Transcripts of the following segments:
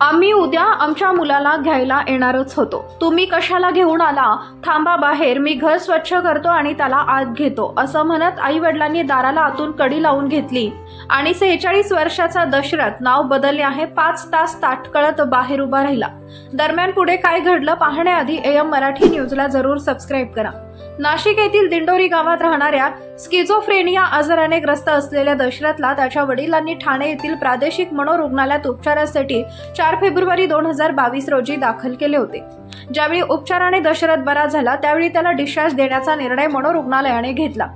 आम्ही उद्या आमच्या मुलाला घ्यायला येणारच होतो. तुम्ही कशाला घेऊन आला? थांबा बाहेर मी घर स्वच्छ करतो आणि त्याला आत घेतो असं म्हणत आई वडिलांनी दाराला आतून कडी लावून घेतली. आणि सेहेचाळीस वर्षाचा दशरथ नाव बदलले आहे पाच तास ताटकळत बाहेर उभा राहिला. दरम्यान पुढे काय घडलं पाहण्याआधी एम मराठी न्यूजला जरूर सबस्क्राईब करा. नाशिक येथील दिंडोरी गावात राहणाऱ्या स्किझोफ्रेनिया आजाराने ग्रस्त असलेल्या दशरथला त्याच्या वडिलांनी ठाणे येथील प्रादेशिक मनोरुग्णालयात उपचारासाठी चार फेब्रुवारी दोन हजार बावीस रोजी दाखल केले होते. ज्यावेळी उपचाराने दशरथ बरा झाला त्यावेळी त्याला डिस्चार्ज देण्याचा निर्णय मनोरुग्णालयाने घेतला.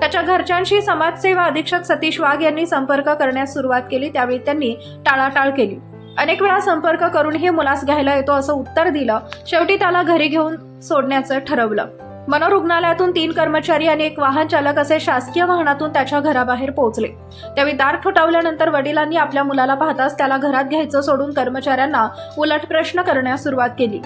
त्याच्या घरच्यांशी समाजसेवा अधीक्षक सतीश वाघ यांनी संपर्क करण्यास सुरुवात केली त्यावेळी त्यांनी टाळाटाळ केली. अनेक वेळा संपर्क करूनही मुलास घ्यायला येतो असं उत्तर दिलं शेवटी त्याला घरी घेऊन सोडण्याचं ठरवलं. मनोरुग्णालयातून तीन कर्मचारी आणि एक वाहन चालक असे शासकीय वाहनातून त्याच्या घराबाहेर पोहोचले. त्यावेळी दार ठोठावल्यानंतर वडिलांनी आपल्या मुलाला पाहताच त्याला घरात घ्यायचं सोडून कर्मचाऱ्यांना उलट प्रश्न करण्यास सुरुवात केली.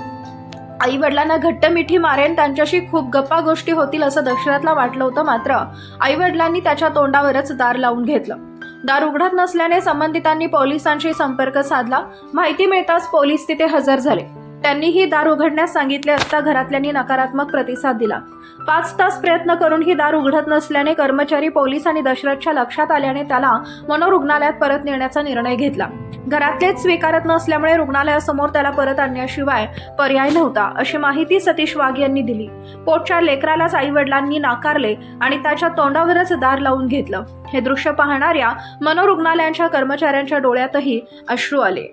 आई वडिलांना घट्ट मिठी मारेन त्यांच्याशी खूप गप्पा गोष्टी होतील असं दशरथला वाटलं होतं मात्र आई वडिलांनी त्याच्या तोंडावरच दार लावून घेतलं. दार उघडत नसल्याने संबंधितांनी पोलिसांशी संपर्क साधला. माहिती मिळताच पोलीस तिथे हजर झाले. त्यांनीही दार उघडण्यास सांगितले असता घरातल्यांनी नकारात्मक प्रतिसाद दिला. पाच तास प्रयत्न करूनही दार उघडत नसल्याने कर्मचारी पोलीस आणि दशरथच्या लक्षात आल्याने त्याला मनोरुग्णालयात परत नेण्याचा निर्णय घेतला. घरातलेच स्वीकारत नसल्यामुळे रुग्णालयासमोर त्याला परत आणण्याशिवाय पर्याय नव्हता अशी माहिती सतीश वाघ यांनी दिली. पोटच्या लेकरालाच आई वडिलांनी नाकारले आणि त्याच्या तोंडावरच दार लावून घेतलं. हे दृश्य पाहणाऱ्या मनोरुग्णालयांच्या कर्मचाऱ्यांच्या डोळ्यातही अश्रू आले.